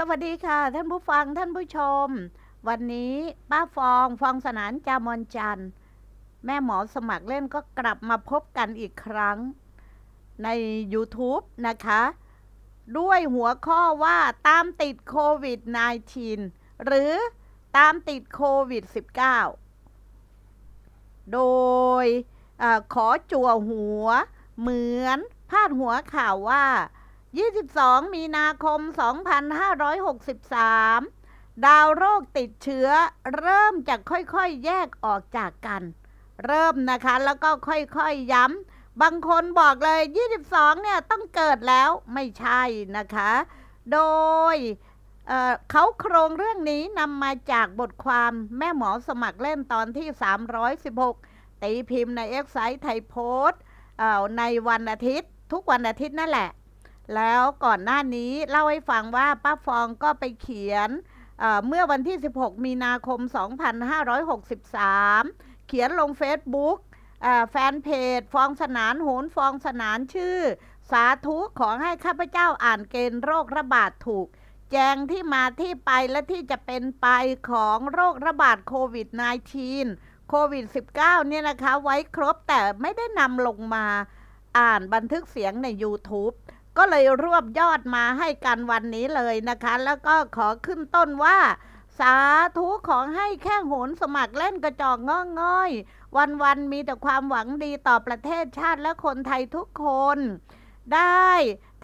สวัสดีค่ะ ท่านผู้ฟังท่านผู้ชม วันนี้ป้าฟองฟองสนานจามอนจันแม่หมอสมัครเล่นก็กลับมาพบกันอีกครั้ง ใน YouTube นะคะ ด้วยหัวข้อว่าตามติดโควิด -19 หรือตามติดโควิด -19 โดยอขอจั่วหัวเหมือนพาดหัวข่าวว่า 22 มีนาคม 2563 ดาวโรคติดเชื้อ เริ่มจะค่อยๆ แยกออกจากกัน เริ่มนะคะ แล้วก็ค่อยๆย้ำ บางคนบอกเลย 22 เนี่ยต้องเกิดแล้วไม่ใช่นะคะ โดยเเขาโครงเรื่องนี้นำมาจากบทความแม่หมอสมัครเล่นตอนที่ 316 ตีพิมพ์ในเอ็กไซต์ไทยโพสต์ในวันอาทิตย์ ทุกวันอาทิตย์นั่นแหละ แล้วก่อนหน้านี้เล่าให้ฟังว่าป้าฟองก็ไปเขียนเมื่อวันที่ 16 มีนาคม 2563 เขียนลง Facebook เอ่อแฟนเพจ ฟองสนานโหนฟองสนานชื่อ สาธุขอให้ข้าพเจ้าอ่านเกณฑ์โรคระบาดถูก แจงที่มาที่ไปและที่จะเป็นไปของโรคระบาดโควิด -19 โควิด -19 เนี่ยนะคะไว้ครบแต่ไม่ได้นำลงมาอ่านบันทึกเสียงใน YouTube ก็เลยรวบยอดมาให้กันวันนี้เลยนะคะ แล้วก็ขอขึ้นต้นว่า สาธุขอให้แค่โหนสมัครเล่นกระจอกง้อง่อย วันวันมีแต่ความหวังดีต่อประเทศชาติและคนไทยทุกคน ได้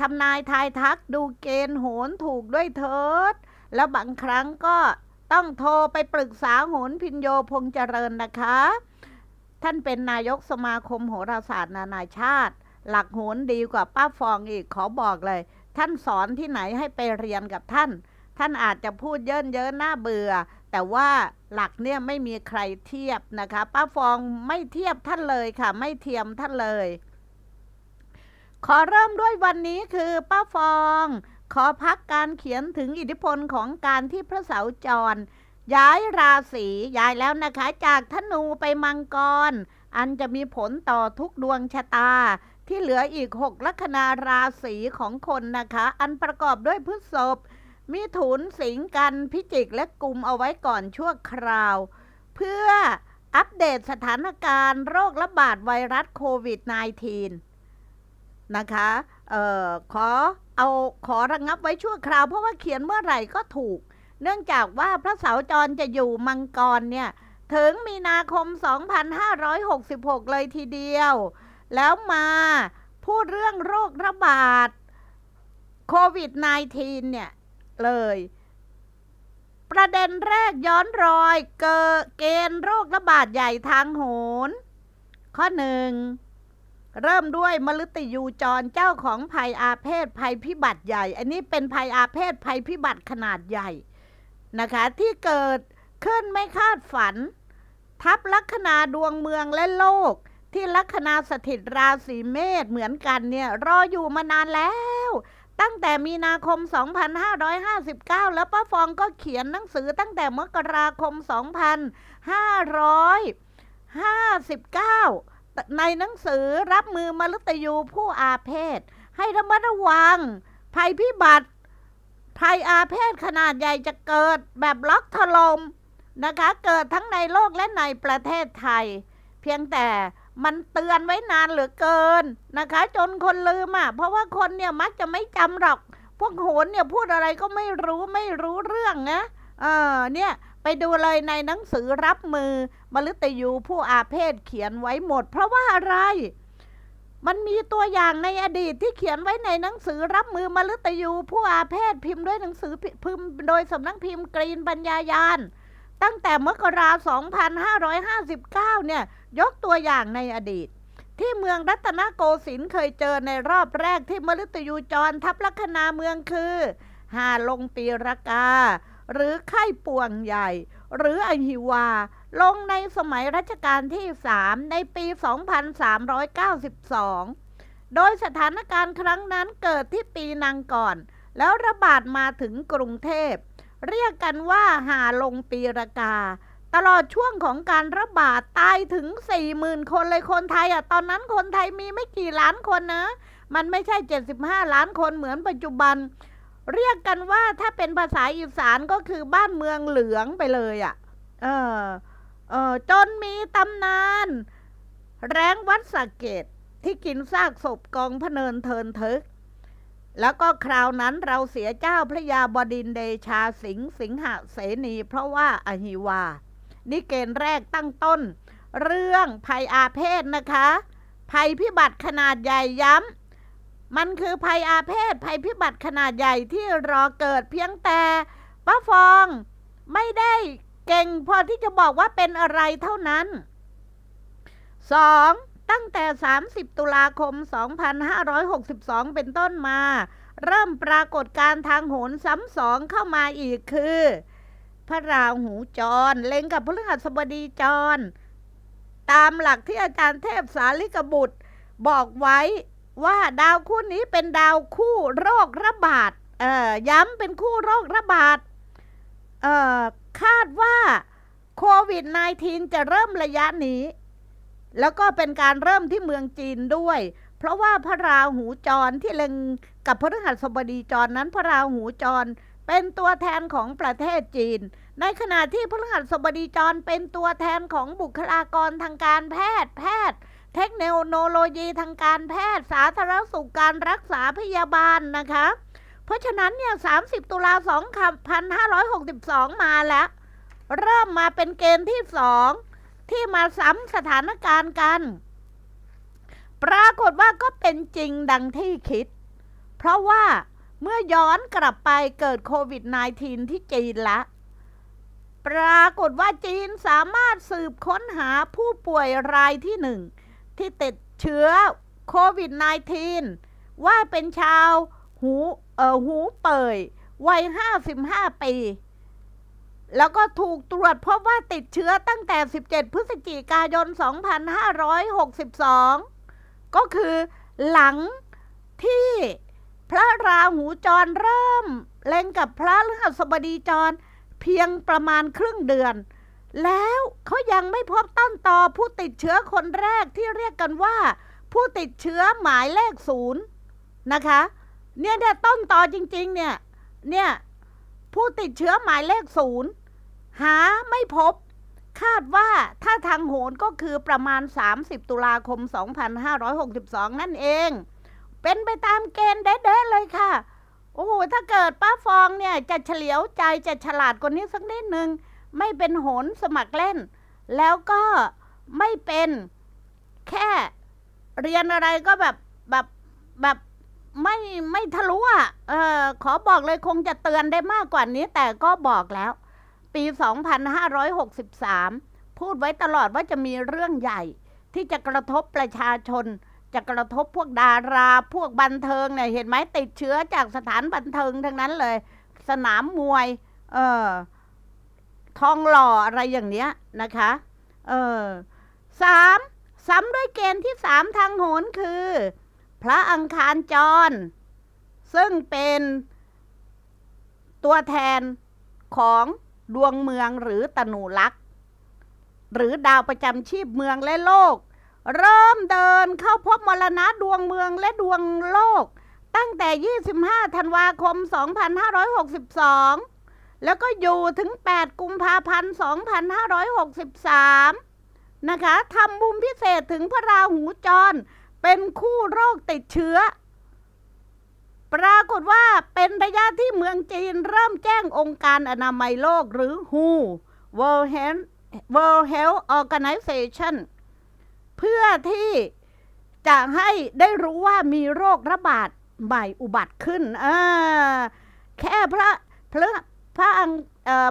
ทำนายทายทักดูเกณฑ์โหนถูกด้วยเถิด แล้วบางครั้งก็ต้องโทรไปปรึกษาโหนพินโยพงเจริญนะคะ ท่านเป็นนายกสมาคมโหราศาสตร์นานาชาติ หลักโหนดีกว่าป้าฟองอีกขอบอกเลย ท่านสอนที่ไหนให้ไปเรียนกับท่าน ท่านอาจจะพูดเยินเยินหน้าเบื่อ แต่ว่าหลักเนี่ยไม่มีใครเทียบนะคะ ป้าฟองไม่เทียบท่านเลยค่ะ ไม่เทียมท่านเลย ขอเริ่มด้วยวันนี้คือป้าฟอง ขอพักการเขียนถึงอิทธิพลของการที่พระเสาจร ย้ายราศีย้ายแล้วนะคะ จากธนูไปมังกร อันจะมีผลต่อทุกดวงชะตา ที่เหลืออีก 6 ลัคนาราศีของคนนะคะ อันประกอบด้วยพฤษภมิถุนสิงกันพิจิกและกุมเอาไว้ก่อนชั่วคราว เพื่ออัปเดตสถานการณ์โรคระบาดไวรัสโควิด -19 นะคะเอ่อขอเอาขอระงงับไว้ชั่วคราว เพราะว่าเขียนเมื่อไหร่ก็ถูก เนื่องจากว่าพระเสาจรจะอยู่มังกรเนี่ย ถึงมีนาคม 2566 เลยทีเดียว แล้วมาพูดเรื่องโรคระบาดโควิด -19 เนี่ย เลย ประเด็นแรกย้อนรอยเกิดเกณฑ์โรคระบาดใหญ่ทางโหน ข้อหนึ่งเริ่มด้วยมฤตยูจรเจ้าของภัยอาเพศภัยพิบัติใหญ่ อันนี้เป็นภัยอาเพศภัยพิบัติขนาดใหญ่นะคะ ที่เกิดขึ้นไม่คาดฝัน ทับลัคนาดวงเมืองและโลก ที่ลัคนาสถิตราศีเมษเหมือนกันเนี่ย รออยู่มานานแล้ว ตั้งแต่มีนาคม 2559 แล้วป้าฟองก็เขียนหนังสือตั้งแต่มกราคม 2559 ในหนังสือรับมือมฤตยูผู้อาเพศ ให้ระมัดระวัง ภัยพิบัติ ภัยอาเพศขนาดใหญ่จะเกิดแบบล็อกถลม่มนะคะ เกิดทั้งในโลกและในประเทศไทย เพียงแต่ มันเตือนไว้นานเหลือเกินนะคะ จนคนลืมอะเพราะว่าคนเนี่ยมักจะไม่จำหรอก พวกโหนเนี่ยพูดอะไรก็ไม่รู้ไม่รู้เรื่องนะเออเนี่ยไปดูเลยในหนังสือรับมือมฤตยูผู้อาเพศเขียนไว้หมด เพราะว่าอะไร มันมีตัวอย่างในอดีตที่เขียนไว้ในหนังสือรับมือมฤตยูผู้อาเพศพิมพ์ด้วยหนังสือพิมพ์โดยสำนักพิมพ์กรีนปัญญายาน ตั้งแต่มกรา2559 เนี่ย ยกตัวอย่างในอดีต ที่เมืองรัตนโกสินทร์เคยเจอในรอบแรกที่มฤตยูจรทับลัคนาเมืองคือหาลงปีรากา หรือไข้ป่วงใหญ่ หรืออหิวา ลงในสมัยรัชกาลที่ 3 ในปี 2392 โดยสถานการณ์ครั้งนั้นเกิดที่ปีนังก่อน แล้วระบาดมาถึงกรุงเทพ เรียกกันว่าหาลงปีรากา ตลอดช่วงของการระบาดตายถึง40,000คนเลยคนไทยอะตอนนั้นคนไทยมีไม่กี่ล้านคนนะ มันไม่ใช่ 75 ล้านคนเหมือนปัจจุบัน เรียกกันว่าถ้าเป็นภาษาอีสานก็คือบ้านเมืองเหลืองไปเลยอะเออเออจนมีตำนาน แรงวัดสะเกตที่กินซากศพกองพเนินเทินทึก แล้วก็คราวนั้นเราเสียเจ้าพระยาบดินเดชาสิงห์สิงหเสนีเพราะว่าอหิวา นี่เกณฑ์แรกตั้งต้น เรื่องภัยอาเพศนะคะ ภัยพิบัติขนาดใหญ่ย้ำมันคือภัยอาเพศภัยพิบัติขนาดใหญ่ที่รอเกิดเพียงแต่ป้าฟองไม่ได้เก่งพอที่จะบอกว่าเป็นอะไรเท่านั้น 2. ตั้งแต่ 30 ตุลาคม 2562 เป็นต้นมา เริ่มปรากฏการทางโหนซ้ำสองเข้ามาอีกคือ พระราหูจร เล็งกับพฤหัสบดีจร ตามหลักที่อาจารย์เทพสาลิกบุตร บอกไว้ว่าดาวคู่นี้เป็นดาวคู่โรคระบาดย้ำเป็นคู่โรคระบาดคาดว่าโควิด -19 จะเริ่มระยะนี้ แล้วก็เป็นการเริ่มที่เมืองจีนด้วย เพราะว่าพระราหูจรที่เล็งกับพระฤหัสบดีจรนั้นพระราหูจรเป็นตัวแทนของประเทศจีน ในขณะที่พระฤหัสบดีจรเป็นตัวแทนของบุคลากรทางการแพทย์แพทย์ เทคโนโลยีทางการแพทย์ สาธารณสุขการรักษาพยาบาลนะคะ เพราะฉะนั้นเนี่ย30 ตุลา2562 มาแล้ว เริ่มมาเป็นเกณฑ์ที่สอง ที่มาซ้ำสถานการณ์กัน ปรากฏว่าก็เป็นจริงดังที่คิด เพราะว่าเมื่อย้อนกลับไปเกิดโควิด -19 ที่จีนละ ปรากฏว่าจีนสามารถสืบค้นหาผู้ป่วยรายที่หนึ่งที่ติดเชื้อโควิด -19 ว่าเป็นชาวหูเอ่อหูเป่ยวัย 55 ปี แล้วก็ถูกตรวจพบว่าติดเชื้อตั้งแต่ 17 พฤศจิกายน 2562 ก็คือหลังที่พระราหูจรเริ่มเล็งกับพระฤหัสบดีจรเพียงประมาณครึ่งเดือน แล้วเขายังไม่พบต้นตอผู้ติดเชื้อคนแรกที่เรียกกันว่า ผู้ติดเชื้อหมายเลขศูนย์นะคะ เนี่ยเนี่ยต้นตอจริง ๆ เนี่ยเนี่ยผู้ติดเชื้อหมายเลขศูนย์ หาไม่พบ คาดว่าถ้าทางโหนก็คือประมาณ 30 ตุลาคม 2562 นั่นเอง เป็นไปตามเกณฑ์เด้ๆเลยค่ะ โอ้โห ถ้าเกิดป้าฟองเนี่ย จะเฉลียวใจจะฉลาดกว่านี้สักนิดนึง ไม่เป็นโหนสมัครเล่น แล้วก็ไม่เป็นแค่เรียนอะไรก็แบบแบบแบบไม่ไม่ทะลุอะ เออขอบอกเลยคงจะเตือนได้มากกว่านี้ แต่ก็บอกแล้ว ปี 2563 พูดไว้ตลอดว่าจะมีเรื่องใหญ่ ที่จะกระทบประชาชน จะกระทบพวกดารา พวกบันเทิงเนี่ยเห็นไหมติดเชื้อจากสถานบันเทิงทั้งนั้นเลย สนามมวย เออทองหล่ออะไรอย่างเนี้ยนะคะ เออสามซ้ำด้วยเกณฑ์ที่สามทางโหนคือ พระอังคารจร ซึ่งเป็นตัวแทนของ ดวงเมืองหรือตนูลักษ์หรือดาวประจำชีพเมืองและโลก เริ่มเดินเข้าพบมรณะดวงเมืองและดวงโลก ตั้งแต่ 25 ธันวาคม 2562 แล้วก็อยู่ถึง 8 กุมภาพันธ์ 2563 นะคะทำบุญพิเศษถึงพระราหูจร เป็นคู่โรคติดเชื้อ ปรากฏว่าเป็นระยะที่เมืองจีนเริ่มแจ้งองค์การอนามัยโลกหรือ WHO World Health World Health Organization เพื่อที่จะให้ได้รู้ว่ามีโรคระบาดใหม่อุบัติขึ้นอแค่พระพระพระอัง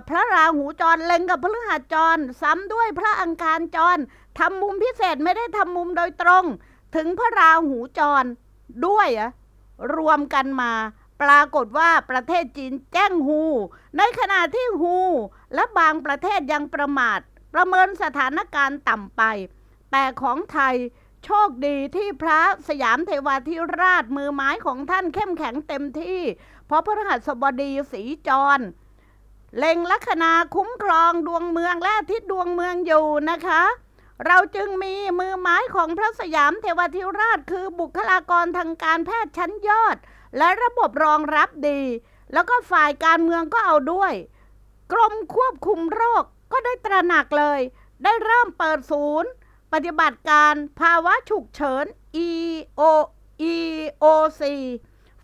พระราหูจรเล็งกับพระหัสจร ซ้ำด้วยพระอังคารจรทำมุมพิเศษไม่ได้ทำมุมโดยตรง ถึงพระราหูจรด้วยอะ รวมกันมา ปรากฏว่าประเทศจีนแจ้งฮู ในขณะที่ฮู และบางประเทศยังประมาท ประเมินสถานการณ์ต่ำไป แต่ของไทยโชคดีที่พระสยามเทวาธิราชมือไม้ของท่านเข้มแข็งเต็มที่ เพราะพระหัสบดีสีจร เล็งลัคนาคุ้มครองดวงเมืองและทิตย์ดวงเมืองอยู่นะคะ เราจึงมีมือไม้ของพระสยามเทวาธิราชคือบุคลากรทางการแพทย์ชั้นยอด และระบบรองรับดี แล้วก็ฝ่ายการเมืองก็เอาด้วย กรมควบคุมโรคก็ได้ตระหนักเลย ได้เริ่มเปิดศูนย์ ปฏิบัติการภาวะฉุกเฉิน EO EOC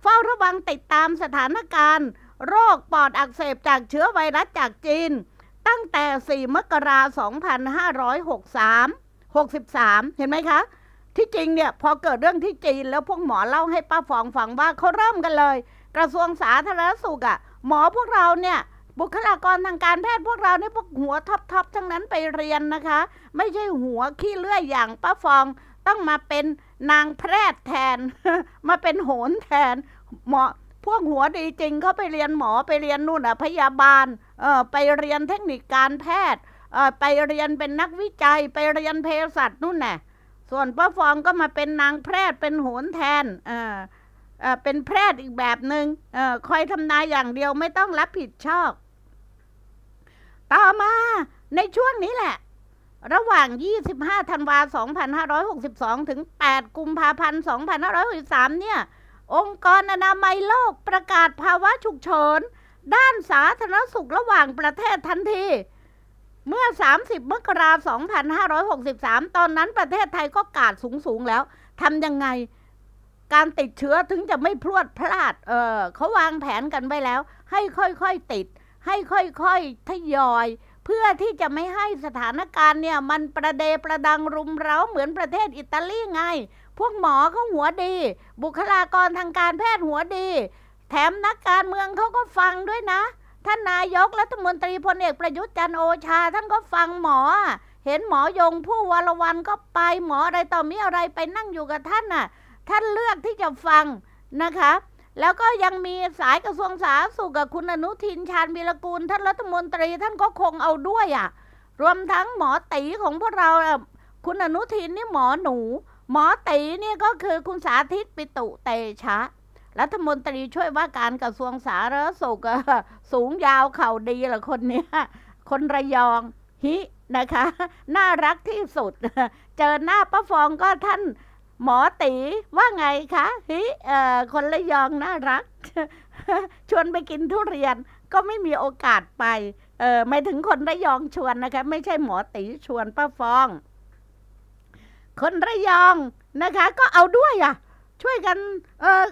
เฝ้าระวังติดตามสถานการณ์ โรคปอดอักเสบจากเชื้อไวรัสจากจีน ตั้งแต่ 4 มกราคม2563 63 เห็นไหมคะ ที่จริงเนี่ยพอเกิดเรื่องที่จีนแล้วพวกหมอเล่าให้ป้าฟองฟังว่าเขาเริ่มกันเลย กระทรวงสาธารณสุขอะ่ะหมอพวกเราเนี่ยบุคลากรทางการแพทย์พวกเราเนี่ยพวกหัวท็อปๆทั้งนั้นไปเรียนนะคะ ไม่ใช่หัวขี้เลื่อยอย่างป้าฟองต้องมาเป็นนางแพทย์แทน มาเป็นโหนแทนหมอ พวกหัวดีจริงเขาไปเรียนหมอไปเรียนนู่นอะพยาบาลเออไปเรียนเทคนิคการแพทย์เออไปเรียนเป็นนักวิจัยไปเรียนเภสัชนู่นน่ะส่วนป้าฟองก็มาเป็นนางแพทย์เป็นโหนแทนเออเออเป็นแพทย์อีกแบบหนึง่งเออคอยทำนายอย่างเดียวไม่ต้องรับผิดชอบ ต่อมาในช่วงนี้แหละ ระหว่าง 25 ธันวา 2562 ถึง 8 กุมภาพันธ์ 2563 เนี่ย องค์กรอนามัยโลกประกาศภาวะฉุกเฉิน ด้านสาธารณสุขระหว่างประเทศทันที เมื่อ 30 มกราคม 2563 ตอนนั้นประเทศไทยก็กาดสูงๆแล้ว ทำยังไง การติดเชื้อถึงจะไม่พรวดพลาด เออเขาวางแผนกันไว้แล้ว ให้ค่อยๆติด ให้ค่อยๆทยอย เพื่อที่จะไม่ให้สถานการณ์เนี่ย มันประเดประดังรุมเร้าเหมือนประเทศอิตาลีไง พวกหมอเขาหัวดี บุคลากรทางการแพทย์หัวดี แถมนักการเมืองเขาก็ฟังด้วยนะ ท่านนายกรัฐมนตรีพลเอกประยุทธ์จันโอชา ท่านก็ฟังหมอ เห็นหมอยงผู้วรวันก็ไปหมออะไรต่อมีอะไรไปนั่งอยู่กับท่านน่ะ ท่านเลือกที่จะฟังนะคะ แล้วก็ยังมีสายกระทรวงสาธารณสุขกับคุณอนุทินชาญวีรกูล ท่านรัฐมนตรีท่านก็คงเอาด้วยอะ รวมทั้งหมอตีของพวกเราคุณอนุทินนี่หมอหนู หมอตีเนี่ยก็คือคุณสาธิตปิตุเตชะ รัฐมนตรีช่วยว่าการกระทรวงสาธารณสุขสูงยาวเข่าดีละคนเนี้ย คนระยองฮินะคะ น่ารักที่สุด เจอหน้าป้าฟองก็ท่านหมอตีว่าไงคะฮิเอ่อคนระยองน่ารัก ชวนไปกินทุเรียนก็ไม่มีโอกาสไป เออไม่ถึงคนระยองชวนนะคะ ไม่ใช่หมอตีชวนป้าฟอง คนระยองนะคะ ก็เอาด้วยอะ ช่วยกันเออ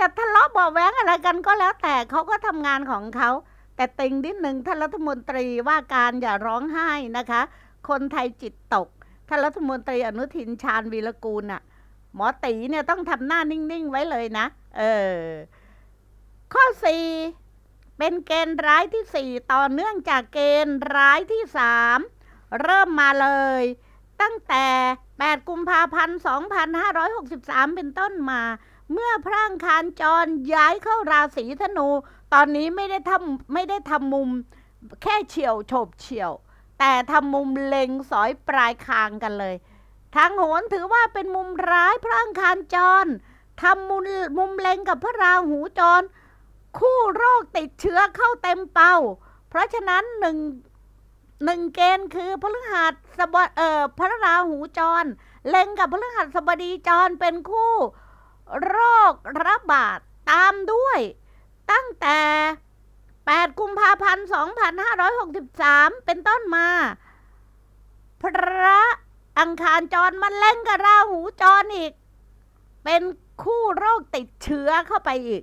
จะทะเลาะเบาะแว้งอะไรกันก็แล้วแต่เขาก็ทำงานของเขาแต่ติงนิดหนึ่งท่านรัฐมนตรีว่าการอย่าร้องไห้นะคะ คนไทยจิตตกท่านรัฐมนตรีอนุทินชาญวีรกูลน่ะ หมอตีเนี่ยต้องทำหน้านิ่ง ๆ ไว้เลยนะ เออ ข้อสี่เป็นเกณฑ์ร้ายที่สี่ต่อเนื่องจากเกณฑ์ร้ายที่สามเริ่มมาเลย ตั้งแต่ 8 กุมภาพันธ์ 2563 เป็นต้นมา เมื่อพระอังคารจรย้ายเข้าราศีธนู ตอนนี้ไม่ได้ทำไม่ได้ทำมุมแค่เฉียวโฉบเฉียว แต่ทำมุมเล็งสอยปลายคางกันเลย ทางโหนถือว่าเป็นมุมร้ายพระอังคารจรทำมุมมุมเล็งกับพระราหูจร คู่โรคติดเชื้อเข้าเต็มเป้า เพราะฉะนั้นหนึ่ง หนึ่งเกณฑ์คือพฤหัสบเอ่อพระราหูจร เล็งกับพฤหัสบดีจรเป็นคู่โรคระบาดตามด้วย ตั้งแต่ 8 กุมภาพันธ์ 2563 เป็นต้นมา พระอังคารจรมันเล่งกับราหูจรอีก เป็นคู่โรคติดเชื้อเข้าไปอีก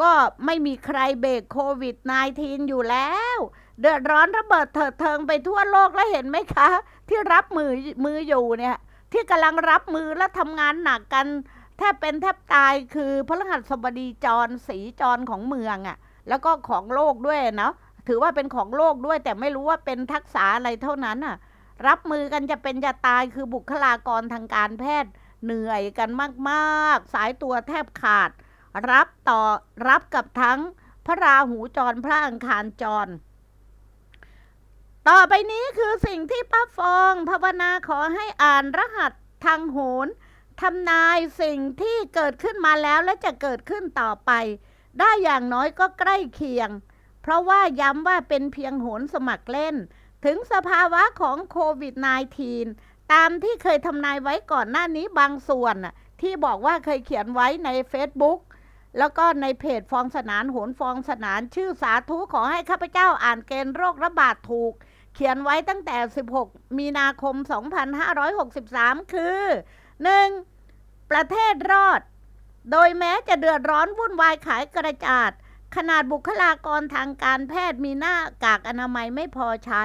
ก็ไม่มีใครเบรกโควิด -19 อยู่แล้ว เดือดร้อนระเบิดเถิดเทิงไปทั่วโลกแล้วเห็นไหมคะ ที่รับมือมืออยู่เนี่ย ที่กำลังรับมือและทำงานหนักกันแทบเป็นแทบตายคือพระรหัสบดีจรสีจรของเมืองอะ่ะ แล้วก็ของโลกด้วยเนาะถือว่าเป็นของโลกด้วย แต่ไม่รู้ว่าเป็นทักษะอะไรเท่านั้นอะ รับมือกันจะเป็นจะตายคือบุคลากรทางการแพทย์เหนื่อยกันมาก ๆ สายตัวแทบขาด รับต่อรับกับทั้งพระราหูจรพระอังคารจร ต่อไปนี้คือสิ่งที่ป้าฟองภาวนาขอให้อ่านรหัสทางโหนทำนายสิ่งที่เกิดขึ้นมาแล้วและจะเกิดขึ้นต่อไป ได้อย่างน้อยก็ใกล้เคียง เพราะว่าย้ำว่าเป็นเพียงโหนสมัครเล่น ถึงสภาวะของโควิด -19 ตามที่เคยทำนายไว้ก่อนหน้านี้บางส่วนที่บอกว่าเคยเขียนไว้ใน Facebook แล้วก็ในเพจฟองสนานโหนฟองสนานชื่อสาธุขอให้ข้าพเจ้าอ่านเกณฑ์โรคระบาดถูก เขียนไว้ตั้งแต่ 16 มีนาคม 2563 คือ 1. ประเทศรอด โดยแม้จะเดือดร้อนวุ่นวายขายกระจาด ขนาดบุคลากรทางการแพทย์มีหน้ากากอนามัยไม่พอใช้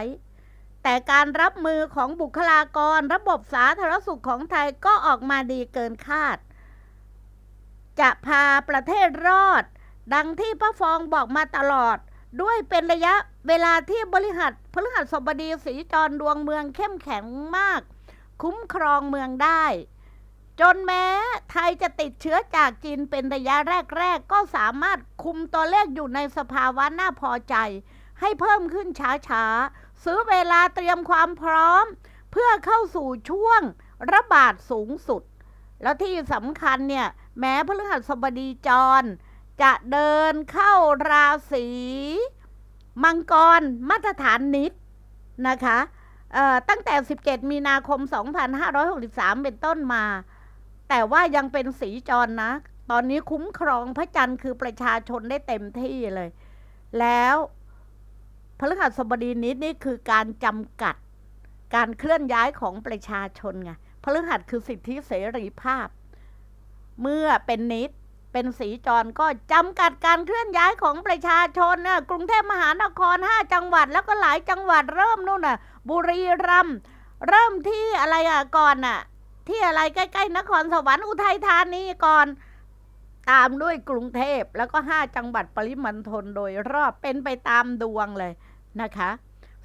แต่การรับมือของบุคลากรระบบสาธารณสุขของไทยก็ออกมาดีเกินคาด จะพาประเทศรอด ดังที่พระฟองบอกมาตลอด ด้วยเป็นระยะเวลาที่บริหัสพฤหัสบดีสีจรดวงเมืองเข้มแข็งมาก คุ้มครองเมืองได้ จนแม้ไทยจะติดเชื้อจากจีนเป็นระยะแรก ๆ ก็สามารถคุมตัวเลขอยู่ในสภาวะน่าพอใจ ให้เพิ่มขึ้นช้าๆ ซื้อเวลาเตรียมความพร้อม เพื่อเข้าสู่ช่วงระบาดสูงสุด แล้วที่สำคัญเนี่ย แม้พฤหัสบดีจร จะเดินเข้าราศีมังกรมาตรฐานนิดนะคะตั้งแต่ 17 มีนาคม 2563 เป็นต้นมา แต่ว่ายังเป็นสีจรนะ ตอนนี้คุ้มครองพระจันทร์คือประชาชนได้เต็มที่เลย แล้วพฤหัสบดีนิดนี่คือการจำกัดการเคลื่อนย้ายของประชาชนไงพฤหัสคือสิทธิเสรีภาพ เมื่อเป็นนิด เป็นสีจรก็จำกัดการเคลื่อนย้ายของประชาชนนะกรุงเทพมหานครห้าจังหวัดแล้วก็หลายจังหวัดเริ่มนู่นน่ะ บุรีรัมย์เริ่มที่อะไรอะก่อนน่ะ ที่อะไรใกล้ๆนครสวรรค์อุทัยธานีก่อน ตามด้วยกรุงเทพแล้วก็ห้าจังหวัดปริมณฑลโดยรอบเป็นไปตามดวงเลยนะคะ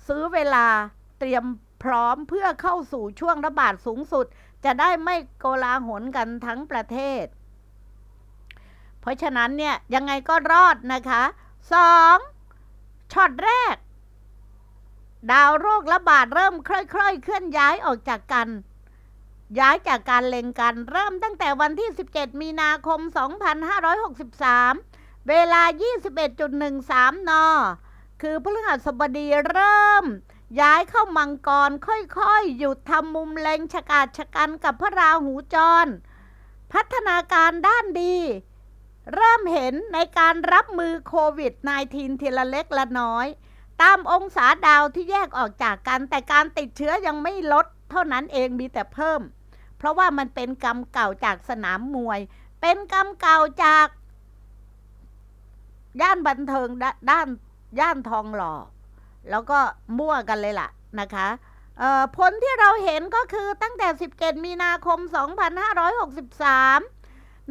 ซื้อเวลาเตรียมพร้อมเพื่อเข้าสู่ช่วงระบาดสูงสุด จะได้ไม่โกลาหลกันทั้งประเทศ เพราะฉะนั้นเนี่ยยังไงก็รอดนะคะสองช็อตแรก ดาวโรคระบาดเริ่มค่อยๆ เคลื่อนย้ายออกจากกัน ย้ายจากการเล็งกันเริ่มตั้งแต่วันที่ 17 มีนาคม 2563 เวลา 21.13 น คือพฤหัสบดีเริ่ม ย้ายเข้ามังกรค่อยๆ หยุดทำมุมเล็งฉกาจฉกันกับพระราหูจร พัฒนาการด้านดี เริ่มเห็นในการรับมือโควิด -19 ทีละเล็กละน้อย ตามองศาดาวที่แยกออกจากกัน แต่การติดเชื้อยังไม่ลด เท่านั้นเองมีแต่เพิ่ม เพราะว่ามันเป็นกรรมเก่าจากสนามมวย เป็นกรรมเก่าจากย่านบันเทิงดด้านย่านทองหล่อ แล้วก็มั่วกันเลยล่ะนะคะผลที่เราเห็นก็คือตั้งแต่ 17 มีนาคม 2563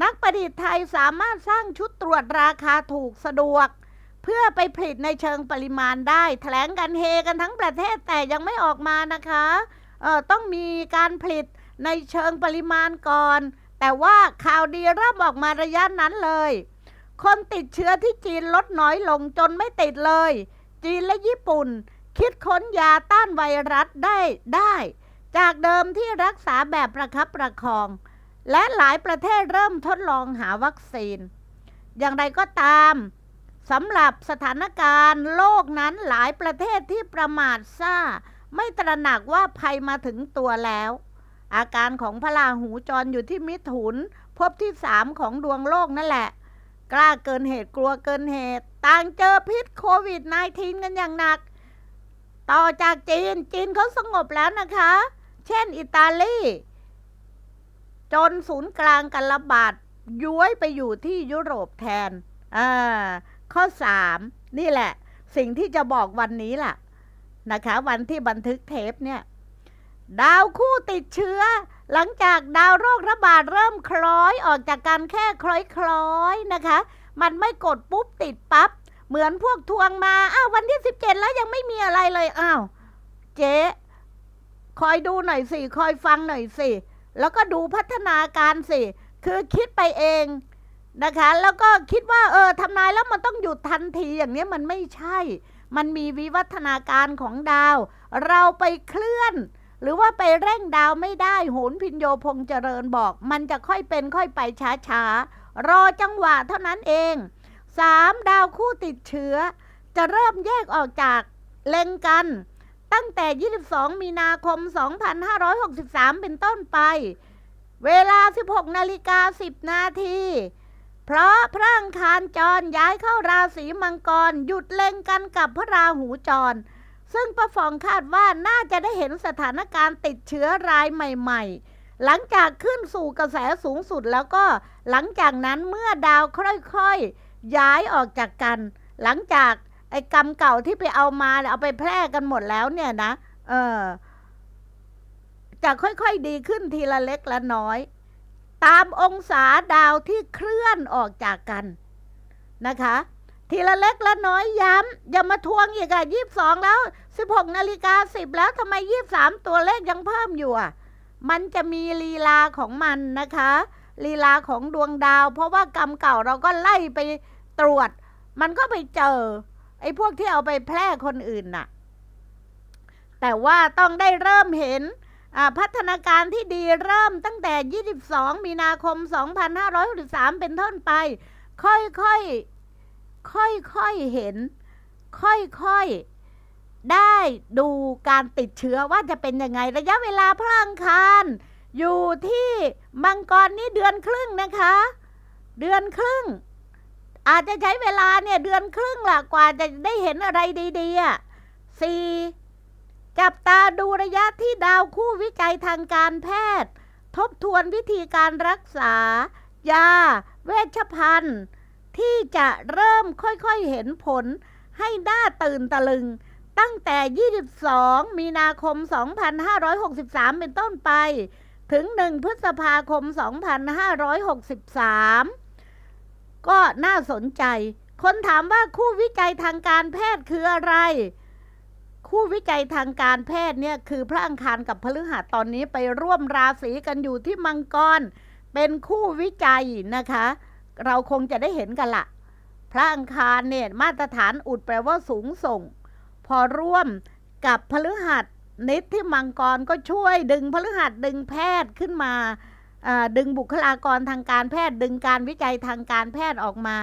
นักประดิษฐ์ไทยสามารถสร้างชุดตรวจราคาถูกสะดวก เพื่อไปผลิตในเชิงปริมาณได้ แถลงกันเฮกันทั้งประเทศแต่ยังไม่ออกมานะคะเออต้องมีการผลิตในเชิงปริมาณก่อน แต่ว่าข่าวดีเริ่มออกมาระยะนั้นเลย คนติดเชื้อที่จีนลดน้อยลงจนไม่ติดเลย จีนและญี่ปุ่น คิดค้นยาต้านไวรัสได้ได้ จากเดิมที่รักษาแบบประคับประคอง และหลายประเทศเริ่มทดลองหาวัคซีน อย่างไรก็ตามสำหรับสถานการณ์โลกนั้นหลายประเทศที่ประมาทซ่า ไม่ตระหนักว่าภัยมาถึงตัวแล้ว อาการของพระราหูจรอยู่ที่มิถุนภพที่สามของดวงโลกนั่นแหละ กล้าเกินเหตุกลัวเกินเหตุ ต่างเจอพิษโควิด -19 กันอย่างหนัก ต่อจากจีนจีนเขาสงบแล้วนะคะ เช่นอิตาลี จนศูนย์กลางการระบาดย้วยไปอยู่ที่ยุโรปแทนอ่าข้อ 3 นี่แหละ สิ่งที่จะบอกวันนี้ล่ะ นะคะ วันที่บันทึกเทปเนี่ย ดาวคู่ติดเชื้อ หลังจากดาวโรคระบาดเริ่มคล้อยออกจากการแค่คล้อยๆนะคะ มันไม่กดปุ๊บติดปับ๊บเหมือนพวกทวงมา อ้าววันที่ 17 แล้วยังไม่มีอะไรเลย อ้าว เจ๊ คอยดูหน่อยสิ คอยฟังหน่อยสิ แล้วก็ดูพัฒนาการสิ คือคิดไปเองนะคะ แล้วก็คิดว่าเออทำนายแล้วมันต้องหยุดทันทีอย่างนี้มันไม่ใช่ มันมีวิวัฒนาการของดาว เราไปเคลื่อน หรือว่าไปเร่งดาวไม่ได้โหนพินโยพงเจริญบอก มันจะค่อยเป็นค่อยไปช้าๆ รอจังหวะเท่านั้นเองสามดาวคู่ติดเชื้อ จะเริ่มแยกออกจากเล็งกัน ตั้งแต่ 22 มีนาคม 2563 เป็นต้นไป เวลา 16 นาฬิกา 10 นาที เพราะพระอังคารจรย้ายเข้าราศีมังกร หยุดเล็งกันกับพระราหูจร ซึ่งประฟองคาดว่าน่าจะได้เห็นสถานการณ์ติดเชื้อรายใหม่ ๆหลังจากขึ้นสู่กระแสสูงสุดแล้วก็หลังจากนั้นเมื่อดาวค่อยๆย้ายออกจากกัน หลังจาก ไอ้กรรมเก่าที่ไปเอามาเนี่ยเอาไปแพร่กันหมดแล้วเนี่ยนะเออจะค่อยๆดีขึ้นทีละเล็กละน้อย ตามองศาดาวที่เคลื่อนออกจากกันนะคะ ทีละเล็กละน้อยย้ำอย่ามาทวงอีกอะยี่สิบสองแล้วสิบหกนาฬิกาสิบแล้วทำไมยี่สามตัวเลขยังเพิ่มอยู่อะมันจะมีลีลาของมันนะคะ ลีลาของดวงดาว เพราะว่ากรรมเก่าเราก็ไล่ไปตรวจ มันก็ไปเจอ ไอ้พวกที่เอาไปแพร่คนอื่นน่ะ แต่ว่าต้องได้เริ่มเห็นพัฒนาการที่ดีเริ่มตั้งแต่ 22 มีนาคม 2563 เป็นต้นไป ค่อยๆ ค่อยๆ เห็น ค่อยๆ ได้ดูการติดเชื้อว่าจะเป็นยังไง ระยะเวลาพระอังคารอยู่ที่มังกรนี่เดือนครึ่งนะคะ เดือนครึ่ง อาจจะใช้เวลาเนี่ยเดือนครึ่งละกว่าจะได้เห็นอะไรดีๆอะสี่จับตาดูระยะที่ดาวคู่วิจัยทางการแพทย์ ทบทวนวิธีการรักษา ยา เวชภัณฑ์ ที่จะเริ่มค่อยๆเห็นผลให้หน้าตื่นตะลึง ตั้งแต่ 22 มีนาคม 2563 เป็นต้นไป ถึง 1 พฤษภาคม 2563 ก็น่าสนใจ คนถามว่าคู่วิจัยทางการแพทย์คืออะไร คู่วิจัยทางการแพทย์เนี่ยคือพระอังคารกับพฤหัสตอนนี้ไปร่วมราศีกันอยู่ที่มังกร เป็นคู่วิจัยนะคะ เราคงจะได้เห็นกันละพระอังคารเนี่ยมาตรฐานอุดแปลว่าสูงส่ง พอร่วมกับพฤหัสนิดที่มังกรก็ช่วยดึงพฤหัสดึงแพทย์ขึ้นมา ดึงบุคลากรทางการแพทย์ ดึงการวิจัยทางการแพทย์ออกมา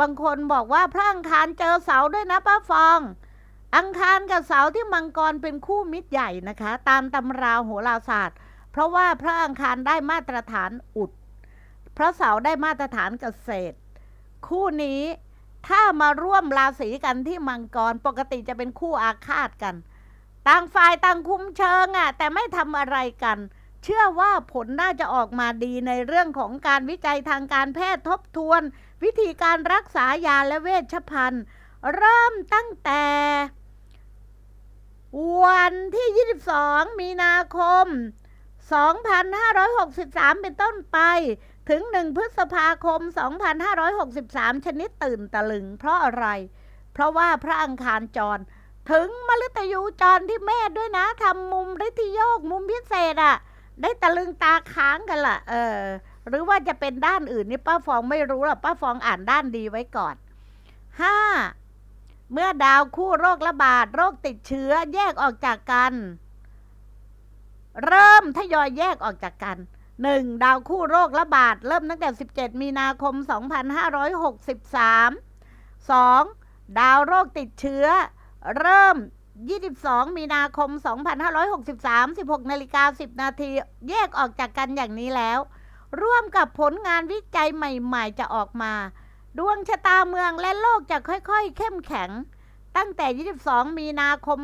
บางคนบอกว่าพระอังคารเจอเสาด้วยนะป้าฟอง อังคารกับเสาที่มังกรเป็นคู่มิตรใหญ่นะคะ ตามตำราโหราศาสตร์ เพราะว่าพระอังคารได้มาตรฐานอุด พระเสาได้มาตรฐานเกษตร คู่นี้ถ้ามาร่วมราศีกันที่มังกรปกติจะเป็นคู่อาฆาตกัน ต่างฝ่ายต่างคุมเชิงอะ่ะแต่ไม่ทำอะไรกัน เชื่อว่าผลน่าจะออกมาดีในเรื่องของการวิจัยทางการแพทย์ทบทวน วิธีการรักษายาและเวชภัณฑ์ เริ่มตั้งแต่ วันที่ 22 มีนาคม 2563 เป็นต้นไปถึง 1 พฤษภาคม 2563 ชนิดตื่นตะลึง เพราะอะไร เพราะว่าพระอังคารจร ถึงมฤตยูจรที่เมษด้วยนะทำมุมฤทธิโยกมุมพิเศษอะ ได้ตะลึงตาค้างกันละ่ะเออ หรือว่าจะเป็นด้านอื่นนี่ป้าฟองไม่รู้หรอกป้าฟองอ่านด้านดีไว้ก่อน 5. เมื่อดาวคู่โรคระบาด โรคติดเชื้อแยกออกจากกัน เริ่มทยอยแยกออกจากกัน 1. ดาวคู่โรคระบาด เริ่มตั้งแต่ 17 มีนาคม 2563 2. ดาวโรคติดเชื้อ เริ่ม 22 มีนาคม 2563 16นาฬิกา10 นาที แยกออกจากกันอย่างนี้แล้ว ร่วมกับผลงานวิจัยใหม่ๆ จะออกมา ดวงชะตาเมืองและโลกจะค่อยๆ เข้มแข็ง ตั้งแต่ 22 มีนาคม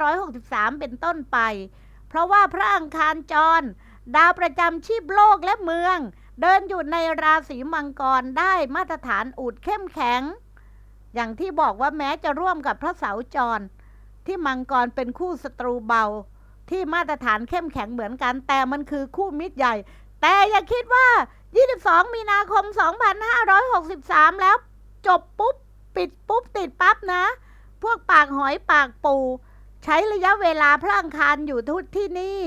2563 เป็นต้นไป เพราะว่าพระอังคารจร ดาวประจำชีพโลกและเมือง เดินอยู่ในราศีมังกรได้มาตรฐานอุดเข้มแข็ง อย่างที่บอกว่าแม้จะร่วมกับพระเสาจร ที่มังกรเป็นคู่ศัตรูเบา ที่มาตรฐานเข้มแข็งเหมือนกัน แต่มันคือคู่มิตรใหญ่ แต่อย่าคิดว่า 22 มีนาคม 2563 แล้วจบปุ๊บ ปิดปุ๊บ ติดปั๊บนะ พวกปากหอยปากปู ใช้ระยะเวลาพลังคารอยู่ทุกที่นี่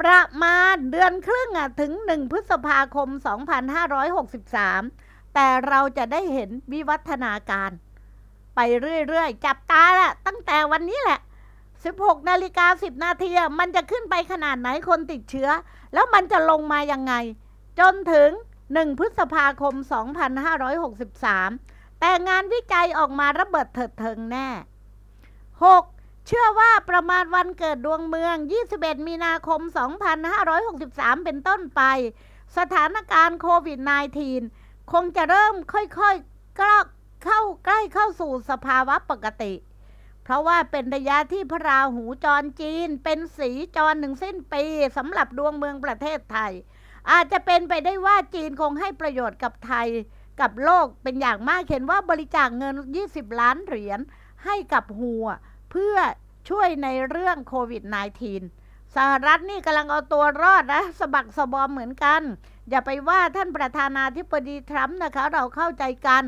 ประมาณเดือนครึ่งอะถึง 1 พฤษภาคม 2563 แต่เราจะได้เห็นวิวัฒนาการ ไปเรื่อยๆ จับตาละตั้งแต่วันนี้แหละ 16นาฬิกา10 นาทีมันจะขึ้นไปขนาดไหนคนติดเชื้อ แล้วมันจะลงมายังไง จนถึง 1 พฤษภาคม 2563 แต่งานวิจัยออกมาระเบิดเถิดเทิงแน่ 6. เชื่อว่าประมาณวันเกิดดวงเมือง 21 มีนาคม 2563 เป็นต้นไป สถานการณ์โควิด -19 คงจะเริ่มค่อยๆกล้า เข้าใกล้เข้าสู่สภาวะปกติ เพราะว่าเป็นระยะที่พระราหูจรจีน เป็นสีจรหนึ่งสิ้นปีสำหรับดวงเมืองประเทศไทย อาจจะเป็นไปได้ว่าจีนคงให้ประโยชน์กับไทยกับโลกเป็นอย่างมากเห็นว่าบริจาคเงิน 20 ล้านเหรียญให้กับหัว เพื่อช่วยในเรื่องโควิด -19 สหรัฐนี่กำลังเอาตัวรอดนะสะบักสะบอมเหมือนกัน อย่าไปว่าท่านประธานาธิบดีทรัมป์นะคะ เราเข้าใจกัน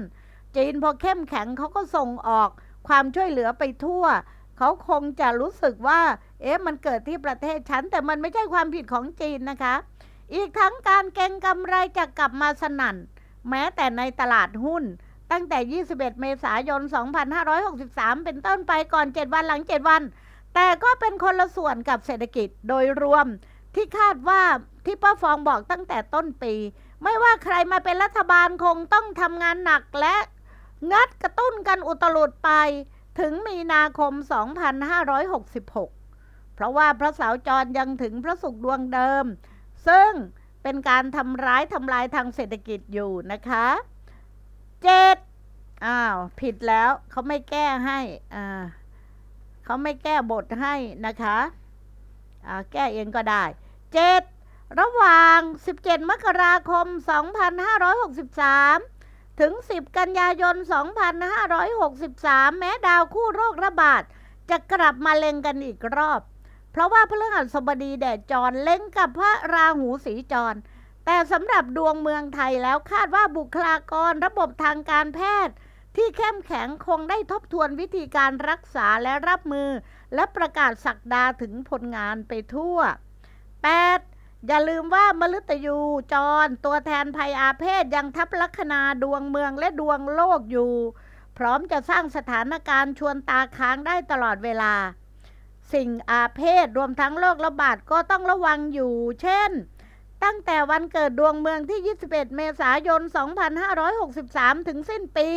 จีนพอเข้มแข็งเขาก็ส่งออกความช่วยเหลือไปทั่ว เขาคงจะรู้สึกว่า เอ๊ะมันเกิดที่ประเทศฉัน แต่มันไม่ใช่ความผิดของจีนนะคะ อีกทั้งการเก็งกำไรจะกลับมาสนั่น แม้แต่ในตลาดหุ้น ตั้งแต่ 21 เมษายน 2563 เป็นต้นไปก่อน 7 วันหลัง 7 วัน แต่ก็เป็นคนละส่วนกับเศรษฐกิจโดยรวมที่คาดว่าที่ป้าฟองบอกตั้งแต่ต้นปี ไม่ว่าใครมาเป็นรัฐบาลคงต้องทำงานหนักและ งัดกระตุ้นกันอุตลุดไปถึงมีนาคม 2566 เพราะว่าพระเสาจรยังถึงพระศุกร์ดวงเดิม ซึ่งเป็นการทำร้ายทำลายทางเศรษฐกิจอยู่นะคะเจ็ดอ้าว ผิดแล้วเขาไม่แก้ให้อ่าเขาไม่แก้บทให้นะคะอ่าแก้เองก็ได้เจ็ดระหว่าง 17 มกราคม 2563 ถึง 10 กันยายน 2563 แม้ดาวคู่โรคระบาด จะกลับมาเล็งกันอีกรอบ เพราะว่าพฤหัสบดีแดดจรเล็งกับพระราหูสีจร แต่สำหรับดวงเมืองไทยแล้วคาดว่าบุคลากรระบบทางการแพทย์ ที่เข้มแข็งคงได้ทบทวนวิธีการรักษาและรับมือ และประกาศสักดาถึงผลงานไปทั่ว 8. อย่าลืมว่ามฤตยูจร ตัวแทนภัยอาเพศยังทับลัคนาดวงเมืองและดวงโลกอยู่ พร้อมจะสร้างสถานการณ์ชวนตาค้างได้ตลอดเวลา สิ่งอาเพศรวมทั้งโรคระบาดก็ต้องระวังอยู่ เช่น ตั้งแต่วันเกิดดวงเมืองที่ 21 เมษายน 2563 ถึงสิ้นปี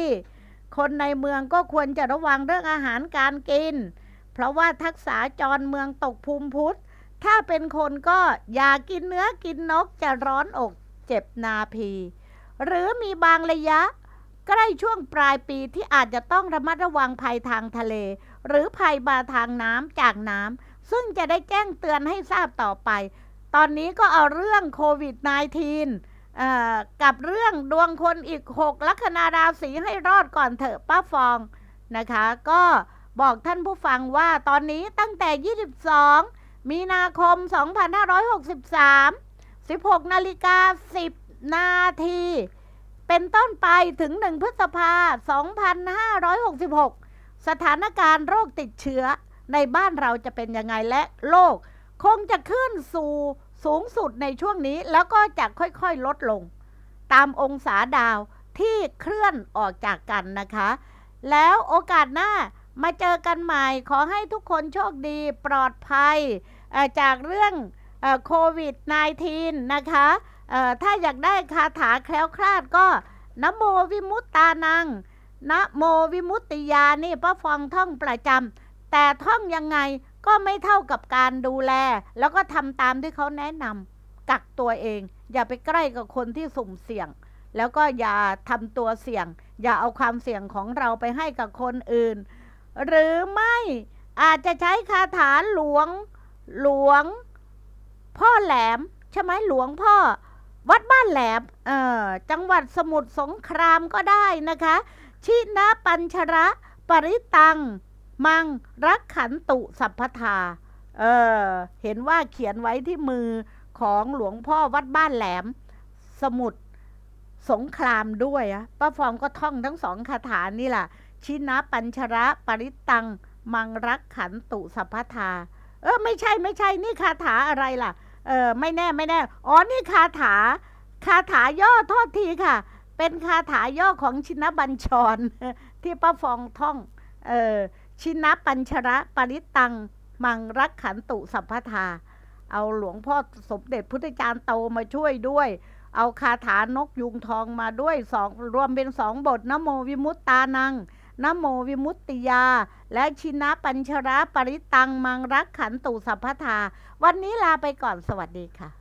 คนในเมืองก็ควรจะระวังเรื่องอาหารการกิน เพราะว่าทักษะจรเมืองตกภูมิพุทธ ถ้าเป็นคนก็อย่ากินเนื้อกินนกจะร้อนอกเจ็บนาพี หรือมีบางระยะ ใกล้ช่วงปลายปีที่อาจจะต้องระมัดระวังภัยทางทะเล หรือภัยบาทางน้ำจากน้ำซึ่งจะได้แจ้งเตือนให้ทราบต่อไป ตอนนี้ก็เอาเรื่องโควิด -19 กับเรื่องดวงคนอีก 6 ลัคนาราศีให้รอดก่อนเถอะป้าฟองนะคะ ก็บอกท่านผู้ฟังว่าตอนนี้ตั้งแต่ 22 มีนาคม 2563 16นาฬิกา10 นาที เป็นต้นไปถึง 1 พฤษภา 2566 สถานการณ์โรคติดเชื้อในบ้านเราจะเป็นยังไงและโลก คงจะขึ้นสู่สูงสุดในช่วงนี้ แล้วก็จะค่อยๆลดลง ตามองศาดาวที่เคลื่อนออกจากกันนะคะ แล้วโอกาสหน้ามาเจอกันใหม่ขอให้ทุกคนโชคดีปลอดภัย จากเรื่องโควิด -19 นะคะถ้าอยากได้คาถาแคล้วคลาดก็นะโมวิมุตตานังนะโมวิมุตติยานี่ป้าฟองท่องประจำแต่ท่องยังไงก็ไม่เท่ากับการดูแล แล้วก็ทำตามที่เขาแนะนำกักตัวเอง อย่าไปใกล้กับคนที่สุ่มเสี่ยง แล้วก็อย่าทำตัวเสี่ยง อย่าเอาความเสี่ยงของเราไปให้กับคนอื่น หรือไม่อาจจะใช้คาถาหลวง หลวง พ่อแหลม ใช่ไหมหลวงพ่อ วัดบ้านแหลมเออจังหวัดสมุทรสงครามก็ได้นะคะ ชินะปัญชระปริตัง มัง รักขันตุสัพพทาเออเห็นว่าเขียนไว้ที่มือของหลวงพ่อวัดบ้านแหลม สมุทรสงครามด้วยอะป้าฟองก็ท่องทั้งสองคาถานี่แหละชินะปัญชระปริตัง มังรักขันตุสัพพทา เออไม่ใช่ไม่ใช่นี่คาถาอะไรล่ะ เออไม่แน่ไม่แน่ อ๋อนี่คาถา คาถาย่อโทษทีค่ะ เป็นคาถาย่อของชินบัญชร ที่ป้าฟองท่อง เออชินะปัญชระปริตัง มังรักขันตุสัพพทา เอาหลวงพ่อสมเด็จพุทธจารย์โตมาช่วยด้วย เอาคาถานกยุงทองมาด้วยสองรวมเป็นสองบทนโมวิมุตตานัง นโมวิมุตติยา และชินะปัญชระปริตังมังรักขันตุสัพพทา วันนี้ลาไปก่อนสวัสดีค่ะ